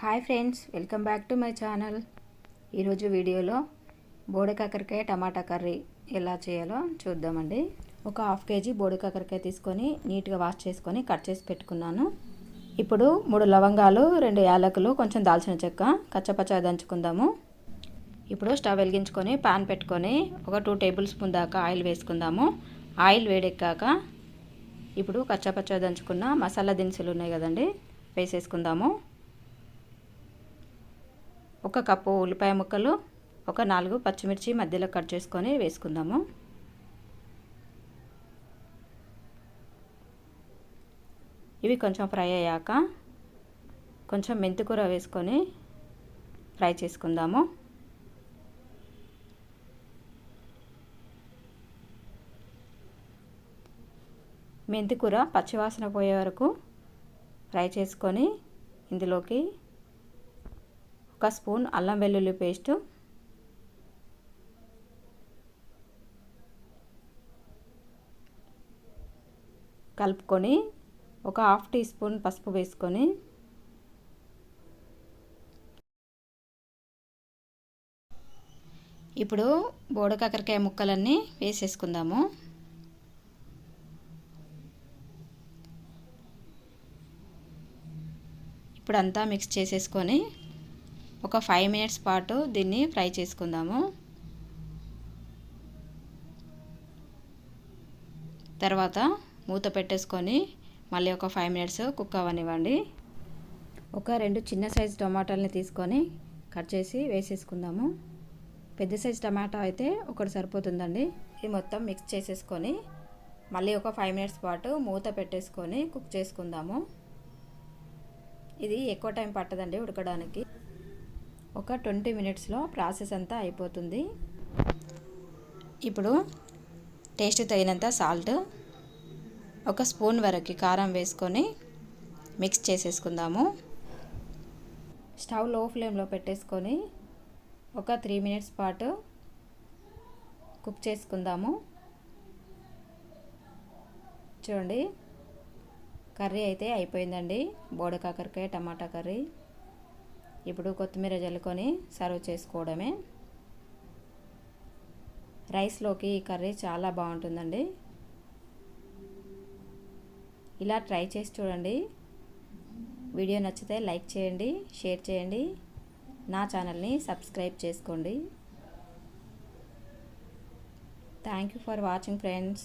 Hi friends welcome back to my channel ఈరోజు వీడియోలో బోడె కాకరకాయ టమాటా కర్రీ ఎలా చేయాలో చూద్దామండి. ఒక హాఫ్ కేజీ బోడె కాకరకాయ తీసుకొని నీట్గా వాష్ చేసుకొని కట్ చేసి పెట్టుకున్నాను. ఇప్పుడు మూడు లవంగాలు రెండు యాలకులు కొంచెం దాల్చిన చెక్క కచ్చపచ్చ దంచుకుందాము. ఇప్పుడు స్టవ్ వెలిగించుకొని పాన్ పెట్టుకొని ఒక టూ టేబుల్ స్పూన్ దాకా ఆయిల్ వేసుకుందాము. ఆయిల్ వేడెక్కాక ఇప్పుడు కచ్చపచ్చ దంచుకున్న మసాలా దినుసులు ఉన్నాయి కదండి వేసేసుకుందాము. ఒక కప్పు ఉల్లిపాయ ముక్కలు ఒక నాలుగు పచ్చిమిర్చి మధ్యలో కట్ చేసుకొని వేసుకుందాము. ఇవి కొంచెం ఫ్రై అయ్యాక కొంచెం మెంతికూర వేసుకొని ఫ్రై చేసుకుందాము. మెంతికూర పచ్చివాసన పోయే వరకు ఫ్రై చేసుకొని ఇందులోకి ఒక స్పూన్ అల్లం వెల్లుల్లి పేస్టు. కలుపుకొని ఒక హాఫ్ టీ స్పూన్ పసుపు వేసుకొని ఇప్పుడు బోడ కాకరకాయ ముక్కలన్నీ వేసేసుకుందాము. ఇప్పుడు అంతా మిక్స్ చేసేసుకొని ఒక ఫైవ్ మినిట్స్ పాటు దీన్ని ఫ్రై చేసుకుందాము. తర్వాత మూత పెట్టేసుకొని మళ్ళీ ఒక ఫైవ్ మినిట్స్ కుక్ అవ్వనివ్వండి. ఒక రెండు చిన్న సైజు టమాటాలని తీసుకొని కట్ చేసి వేసేసుకుందాము. పెద్ద సైజు టమాటా అయితే ఒకటి సరిపోతుందండి. ఇది మొత్తం మిక్స్ చేసేసుకొని మళ్ళీ ఒక ఫైవ్ మినిట్స్ పాటు మూత పెట్టేసుకొని కుక్ చేసుకుందాము. ఇది ఎక్కువ టైం పట్టదండి ఉడకడానికి. ఒక ట్వంటీ మినిట్స్లో ప్రాసెస్ అంతా అయిపోతుంది. ఇప్పుడు టేస్ట్ తగినంత సాల్ట్ ఒక స్పూన్ వరకు కారం వేసుకొని మిక్స్ చేసేసుకుందాము. స్టవ్లో ఫ్లేమ్లో పెట్టేసుకొని ఒక త్రీ మినిట్స్ పాటు కుక్ చేసుకుందాము. చూడండి కర్రీ అయితే అయిపోయిందండి. బోడ కాకరకాయ టమాటా కర్రీ. ఇప్పుడు కొత్తిమీర జల్లుకొని సర్వ్ చేసుకోవడమే. రైస్లోకి ఈ కర్రీ చాలా బాగుంటుందండి. ఇలా ట్రై చేసి చూడండి. వీడియో నచ్చితే లైక్ చేయండి షేర్ చేయండి. నా ఛానల్ని సబ్స్క్రైబ్ చేసుకోండి. Thank you for watching friends.